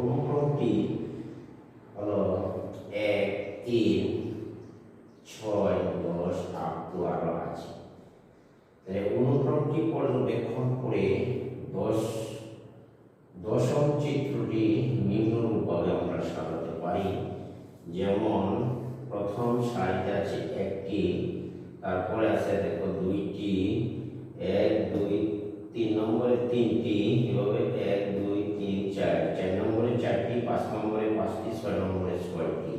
ক্রমফলকটি হলো এক, তিন, ছয়, দশ, আট, দু আট আছে তাহলে অনুক্রমটি পর্যবেক্ষণ করে দশ, দশম চিত্রটি নিম্নরূপভাবে আমরা সাজাতে পারি। যেমন, প্রথম সারিতে আছে একটি, তারপরে আছে দেখো দুইটি পাঁচ নম্বরে পাঁচটি ছয় নম্বরে ছয়টি।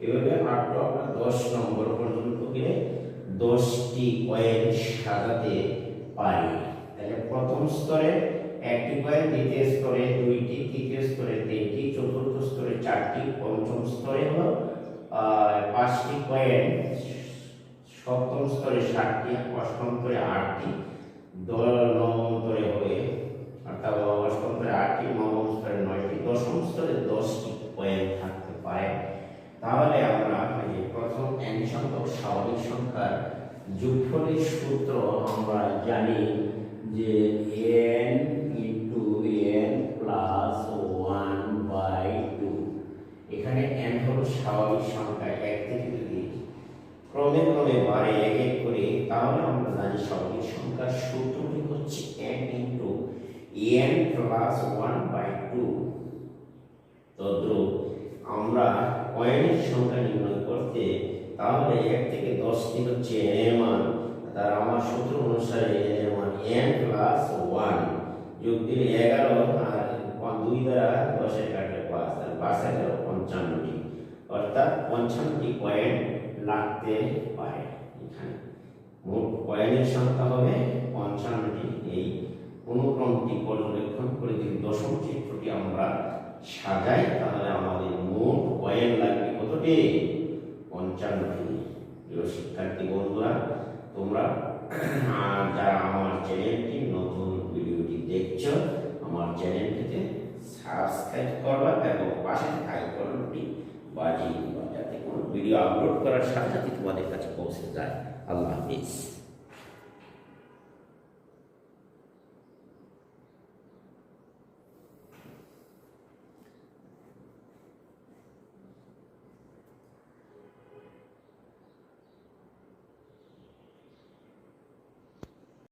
এভাবে আট আমরা দশ নম্বর পর্যন্ত গেলে দশটি কয়েন সাজাতে পারি। তাহলে প্রথম স্তরে একটি কয়েন, দ্বিতীয় স্তরে দুইটি, তৃতীয় স্তরে তিনটি, চতুর্থ স্তরে চারটি, পঞ্চম স্তরে হলো পাঁচটি কয়েন, সপ্তম স্তরে সাতটি অষ্টম স্তরে আটটি দ- নবম স্তরে হবে অর্থাৎ অষ্টম স্তরে আটটি নবম স্তরে নয়টি দশম স্তরে দশটি কয়েন থাকতে পারে তাহলে আমরা এই প্রথম এন সংখ্যক স্বাভাবিক সংখ্যার যোগফলের সূত্র আমরা জানি যে N into N plus one by two এখানে এন হলো স্বাভাবিক সংখ্যা, এক থেকে যদি ক্রমে ক্রমে বাড়ে, এক এক করে। তাহলে আমরা জানি স্বাভাবিক সংখ্যার সূত্রটি হচ্ছে N into N plus one by two তদ্রুপ আমরা কয়েনের সংখ্যা নির্ণয় করতে তাহলে এক থেকে দশটি হচ্ছে এর মান। তার আমার সূত্র অনুসারে এর মান এন প্লাস ওয়ান যোগ দিলে এগারো, আর দুই দ্বারা দশের কাটলে পাঁচ আর পাঁচ এগারো পঞ্চান্নটি। অর্থাৎ পঞ্চান্নটি কয়েন লাগতে পারে এখানে। মোট কয়েনের সংখ্যা হবে পঞ্চান্নটি। এই অনুক্রমটি পর্যবেক্ষণ করে যদি দশম চিত্রটি আমরা সাজাই, তাহলে আমাদের মোট কয়েন লাগবে কতটি? পঞ্চান্নটি। প্রিয় শিক্ষার্থী বন্ধুরা, তোমরা যারা আমার চ্যানেলটি নতুন ভিডিওটি দেখছ, আমার চ্যানেলটিতে সাবস্ক্রাইব করবা এবং পাশে আইকনটি বাজিয়ে দিবা, যাতে কোনো ভিডিও আপলোড করার সাথে সাথে তোমাদের কাছে পৌঁছে যায়। আল্লাহ হাফিজ।